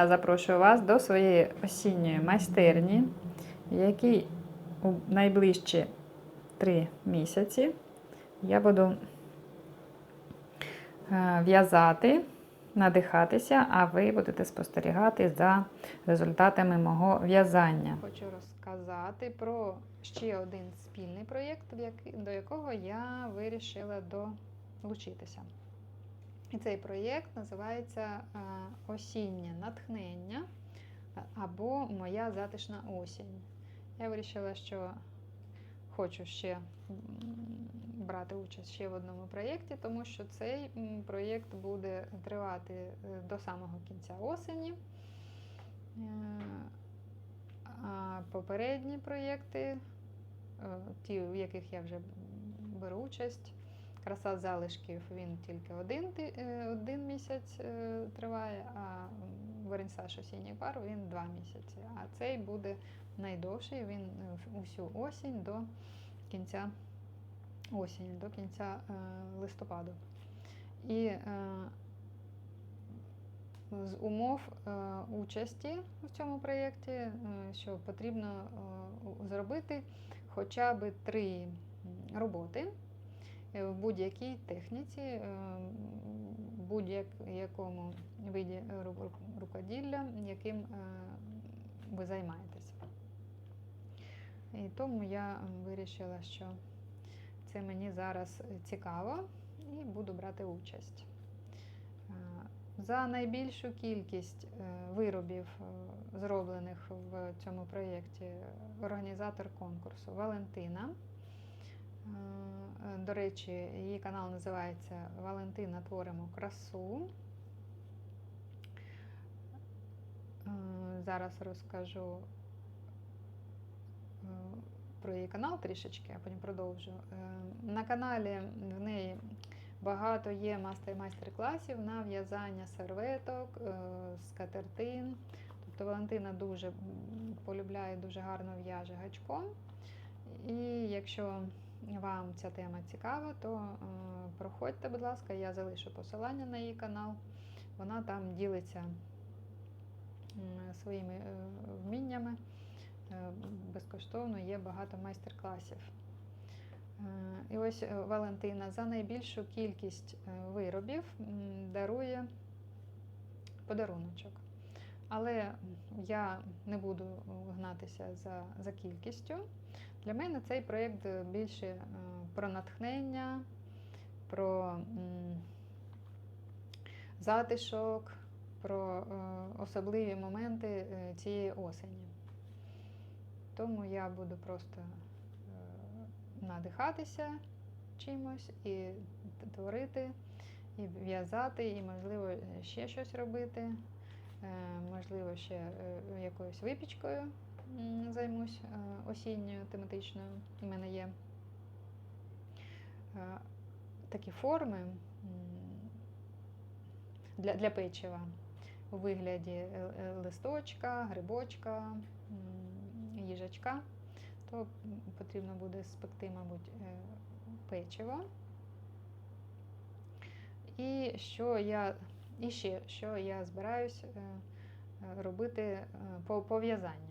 Я запрошую вас до своєї осінньої майстерні, якій у найближчі три місяці я буду е, в'язати, надихатися, а ви будете спостерігати за результатами мого в'язання. Хочу розказати про ще один спільний проєкт, до якого я вирішила долучитися. І цей проєкт називається е, Осіннє натхнення або Моя затишна осінь. Я вирішила, що хочу ще брати участь ще в одному проєкті, тому що цей проєкт буде тривати е, до самого кінця осені. Е, А попередні проєкти, ті, в яких я вже беру участь, Краса залишків він тільки один, е, один місяць е, триває, а м, вернісаж осінніх пар він два місяці. А цей буде найдовший, він е, усю осінь до кінця осені, до кінця листопаду. І з умов участі в цьому проєкті, що потрібно зробити хоча б три роботи в будь-якій техніці, е, будь-якому виді е, ру- ру- рукоділля, яким е, ви займаєтесь. І тому я вирішила, що це мені зараз цікаво і буду брати участь. Е, За найбільшу кількість е, виробів, е, зроблених в цьому проєкті, організатор конкурсу Валентина. Е, До речі, її канал називається Валентина Творимо красу. Е, Зараз розкажу е, про її канал трішечки, а потім продовжу. На каналі в неї багато є майстер-класів на в'язання серветок, скатертин. Тобто Валентина дуже полюбляє, дуже гарно в'яже гачком. І якщо вам ця тема цікава, то е, проходьте, будь ласка, я залишу посилання на її канал. Вона там ділиться своїми е, вміннями. Е, Безкоштовно є багато майстер-класів. І ось Валентина за найбільшу кількість виробів дарує подаруночок. Але я не буду гнатися за, за кількістю. Для мене цей проєкт більше е, про натхнення, про затишок, про е, особливі моменти е, цієї осені. Тому я буду просто надихатися чимось і творити, і в'язати, і, можливо, ще щось робити. Можливо, ще якоюсь випічкою займусь е, осінньою тематичною. У мене є е, такі форми для, для печива у вигляді е, листочка, грибочка, їжачка, то потрібно буде спекти, мабуть, печиво. І що я і ще що я збираюсь робити по, по в'язанню.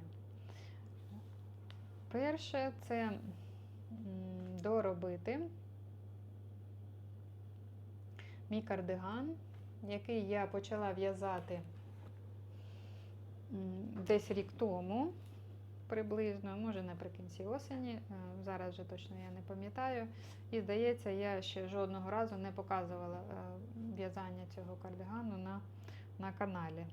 Перше, це доробити мій кардиган, який я почала в'язати десь рік тому, приблизно, може наприкінці осені. е, Зараз вже точно я не пам'ятаю. І здається, я ще жодного разу не показувала е, в'язання цього кардигану на, на каналі.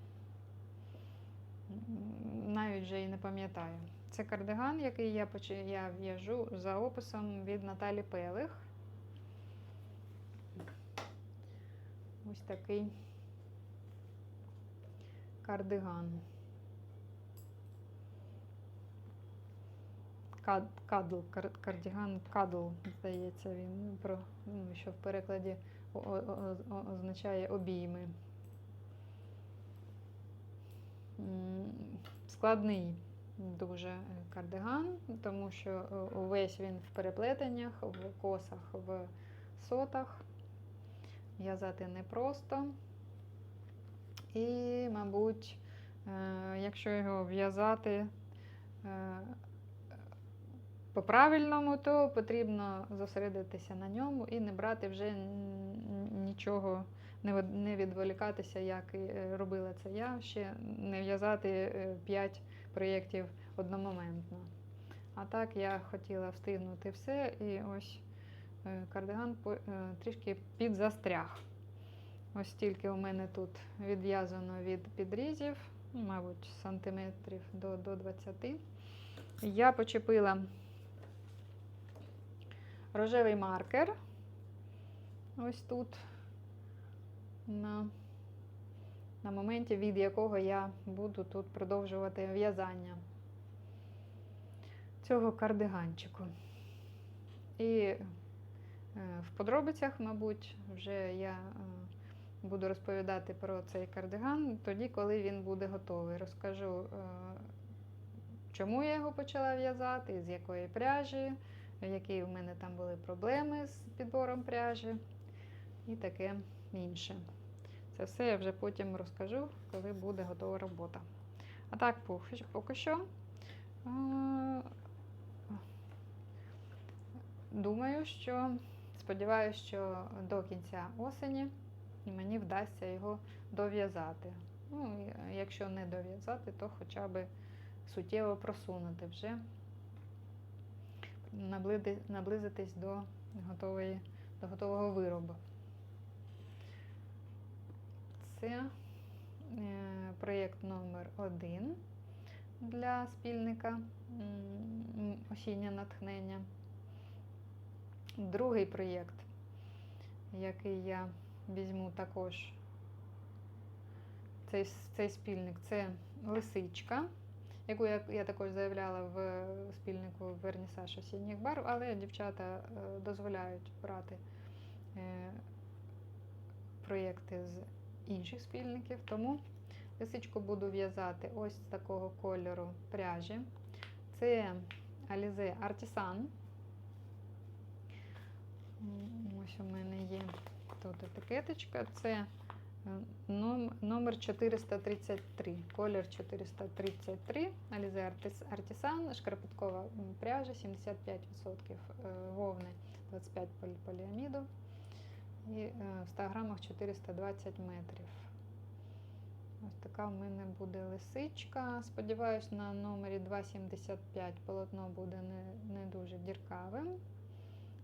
Навіть вже і не пам'ятаю. Це кардиган, який я я в'яжу за описом від Наталі Пелих. Ось такий кардиган. Кад, кадл, кардиган кадл, здається, він про, ну, що в перекладі о, о, о, означає обійми. Складний дуже е, кардиган, тому що е, увесь він в переплетеннях, в косах, в сотах. В'язати непросто. І, мабуть, е, якщо його в'язати по-правильному, то потрібно зосередитися на ньому і не брати вже нічого, не відволікатися, як і робила це я, ще не в'язати 5 проєктів одномоментно. А так я хотіла встигнути все, і ось е, кардиган е, трішки підзастряг. Ось стільки у мене тут відв'язано від підрізів, ну, мабуть, сантиметрів до, до 20. Я почепила рожевий маркер. Ось тут, на, на моменті, від якого я буду тут продовжувати в'язання цього кардиганчику. І е, в подробицях, мабуть, вже я е, буду розповідати про цей кардиган тоді, коли він буде готовий. Розкажу, е, чому я його почала в'язати, з якої пряжі, які в мене там були проблеми з підбором пряжі і таке інше. Це все я вже потім розкажу, коли буде готова робота. А так, поки- що. Думаю, що сподіваюся, що до кінця осені мені вдасться його дов'язати. Ну, якщо не дов'язати, то хоча б суттєво просунути вже, наблизитись до, готової, до готового виробу. Це е, проєкт номер один для спільника м, осіннє натхнення. Другий проєкт, який я візьму також цей, цей спільник, це лисичка, яку я, я також заявляла в спільнику Вернісаж осінніх барв, але дівчата е, дозволяють брати е, проєкти з інших спільників. Тому лисичку буду в'язати ось з такого кольору пряжі. Це Alize Artisan. Ось у мене є тут етикеточка. Це е, номер 433, колір 433, Alize Artisan, шкарпеткова пряжа, 75% е, вовни, 25 поліаміду і е, в 100 грамах 420 метрів. Ось така в мене буде лисичка. Сподіваюсь, на номері 2,75 полотно буде не, не дуже діркавим.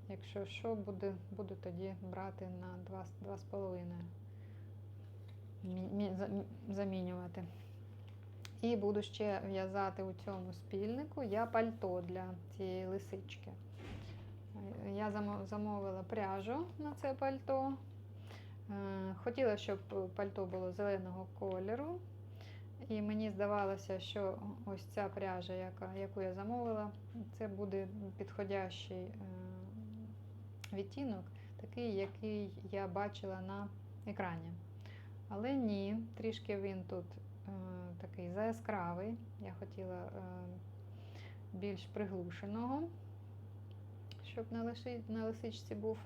Якщо що, буду, буду тоді брати на 2,5 мі- мі- за- мі- замінювати. І буду ще в'язати у цьому спільнику я пальто для цієї лисички. Я замовила пряжу на це пальто. Е, Хотіла, щоб пальто було зеленого кольору. І мені здавалося, що ось ця пряжа, яка, яку я замовила, це буде підходящий е, відтінок, такий, який я бачила на екрані. Але ні, трішки він тут е, такий заяскравий. Я хотіла більш приглушеного, щоб на, лисичці був,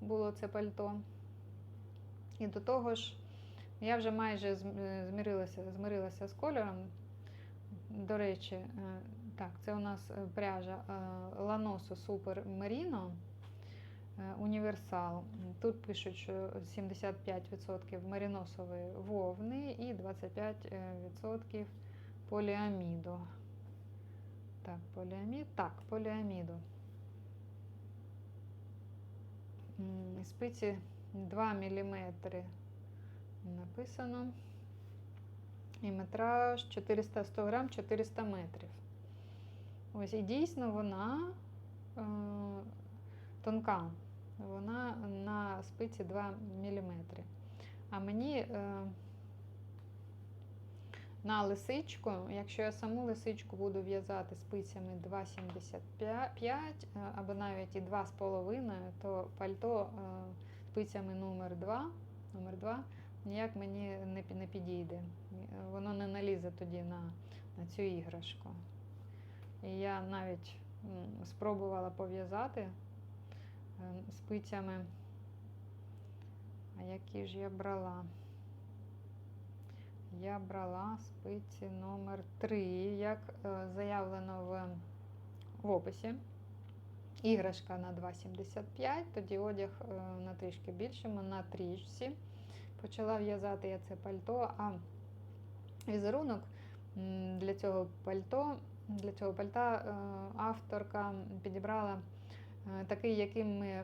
було це пальто. І до того ж, я вже майже е, змирилася, змирилася з кольором. До речі, е, так, це у нас е, пряжа Super Merino е, Універсал. Тут пишуть, що 75% мериносової вовни і 25% поліаміду. Так, поліамід. Так, поліаміду. Спиці 2 мм написано. І метраж 400 100 грам 400 метрів. Ось і дійсно вона е, тонка. Вона на спиці 2 мм. А мені е, на лисичку, якщо я саму лисичку буду в'язати спицями 2,75 е, або навіть і 2,5, то пальто е, спицями номер 2, номер 2 ніяк мені не, підійде. Воно не налізе тоді на, на цю іграшку. І я навіть спробувала пов'язати е, спицями. А які ж я брала? Я брала спиці номер 3, як е, заявлено в, в описі. Іграшка на 2,75, тоді одяг е, на трішки більшому, на трішці. Почала в'язати я це пальто, а візерунок для цього пальто, для цього пальта е, авторка підібрала такий, яким ми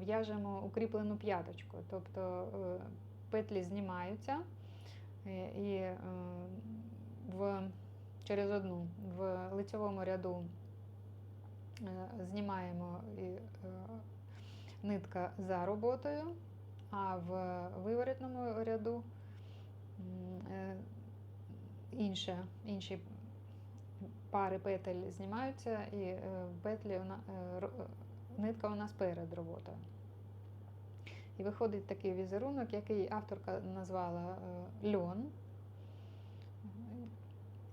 в'яжемо укріплену п'яточку. Тобто петлі знімаються і е, в, через одну в лицьовому ряду е, знімаємо е, нитка за роботою, а в виворітному ряду е, інше, інші пари петель знімаються, і е, петлі е, е, нитка у нас перед роботою. І виходить такий візерунок, який авторка назвала е, льон.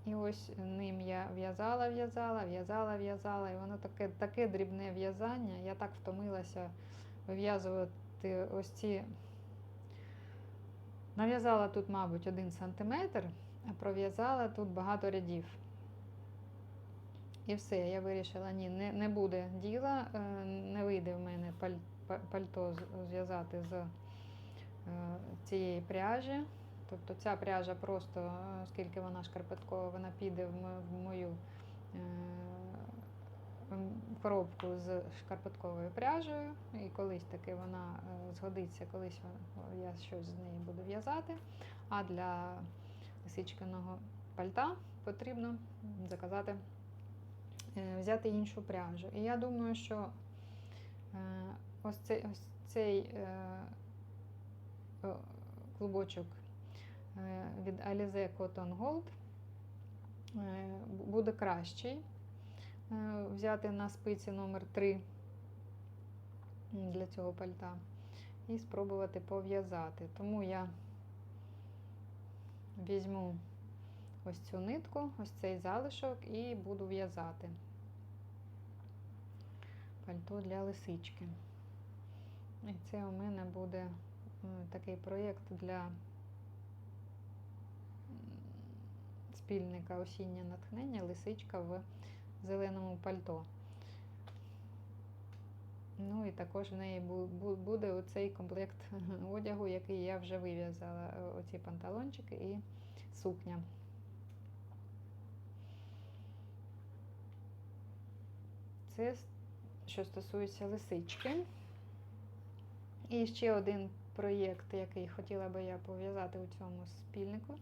І ось ним я в'язала, в'язала, в'язала, в'язала, і воно таке, таке дрібне в'язання. Я так втомилася вив'язувати ось ці. Нав'язала тут, мабуть, один сантиметр, а пров'язала тут багато рядів. І все, я вирішила, ні, не, не буде діла, е, не вийде в мене пальто зв'язати з е, цієї пряжі. Тобто ця пряжа просто, е, оскільки вона шкарпеткова, вона піде в мою е, коробку з шкарпетковою пряжею, і колись таки вона е, згодиться, колись я щось з неї буду в'язати. А для лисичкиного пальта потрібно заказати, е, взяти іншу пряжу. І я думаю, що е, ось цей, ось цей е, клубочок е, від Alize Cotton Gold е, буде кращий е, взяти на спиці номер 3 для цього пальта і спробувати пов'язати. Тому я візьму ось цю нитку, ось цей залишок і буду в'язати пальто для лисички. І це у мене буде такий проєкт для спільника осіннє натхнення лисичка в зеленому пальто. Ну і також в неї бу- бу- буде оцей комплект одягу, який я вже вив'язала. е, Оці панталончики і сукня. Це що стосується лисички. І ще один проєкт, який хотіла би я пов'язати у цьому спільнику,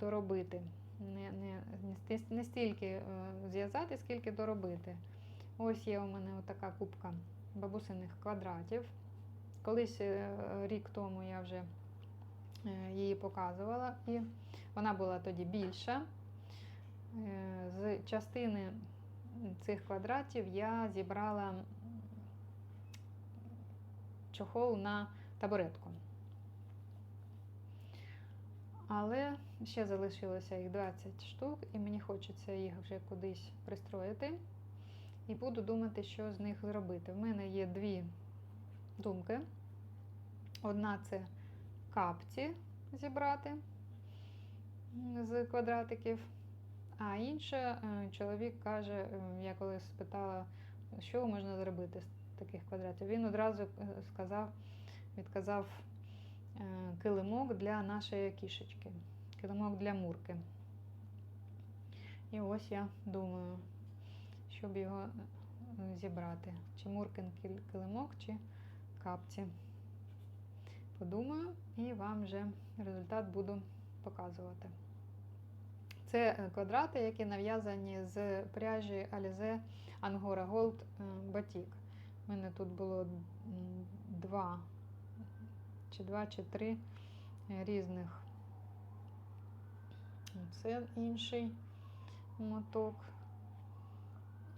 доробити. Не, не, не, стільки е, зв'язати, скільки доробити. Ось є у мене така кубка бабусиних квадратів. Колись е, рік тому я вже е, її показувала, і вона була тоді більша. З частини цих квадратів я зібрала чохол на табуретку. Але ще залишилося їх 20 штук, і мені хочеться їх вже кудись пристроїти. І буду думати, що з них зробити. В мене є дві думки. Одна це капці зібрати з квадратиків. А інша, е, чоловік каже, е, я колись спитала, що можна зробити з таких квадратів. Він одразу е, сказав, відказав килимок для нашої кішечки, килимок для мурки. І ось я думаю, щоб його зібрати. Чи муркин килимок, чи капці. Подумаю і вам вже результат буду показувати. Це е, квадрати, які нав'язані з пряжі Alize Angora Gold е, Batik. У мене тут було два чи два чи три е, різних Це інший моток.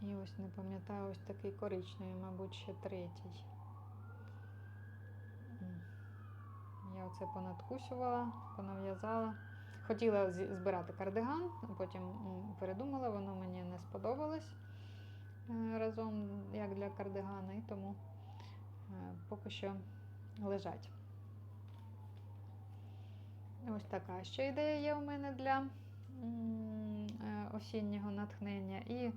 І ось не пам'ятаю, ось такий коричневий, мабуть, ще третій. Я оце понадкусювала, понав'язала. Хотіла збирати кардиган, а потім передумала, воно мені не сподобалось е, разом як для кардигана, і тому е, поки що лежать. Ось така ще ідея є у мене для е, осіннього натхнення. І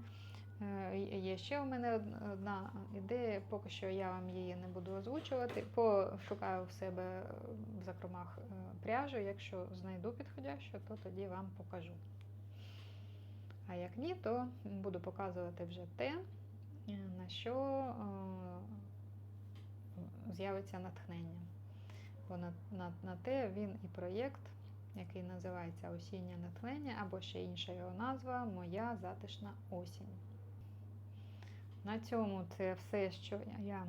є ще у мене одна ідея, поки що я вам її не буду озвучувати. Пошукаю в себе е, в закромах е, пряжу. Якщо знайду підходящу, то тоді вам покажу. А як ні, то буду показувати вже те, е, на що е, з'явиться натхнення. Бо на, на, на те він і проєкт, який називається Осіннє натхнення, або ще інша його назва Моя затишна осінь. На цьому це все, що я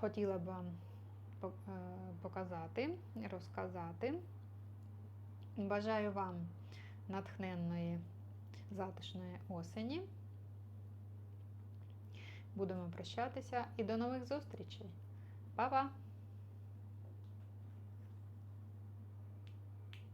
хотіла б вам е, показати, розказати. Бажаю вам натхненної затишної осені. Будемо прощатися і до нових зустрічей. Па-па!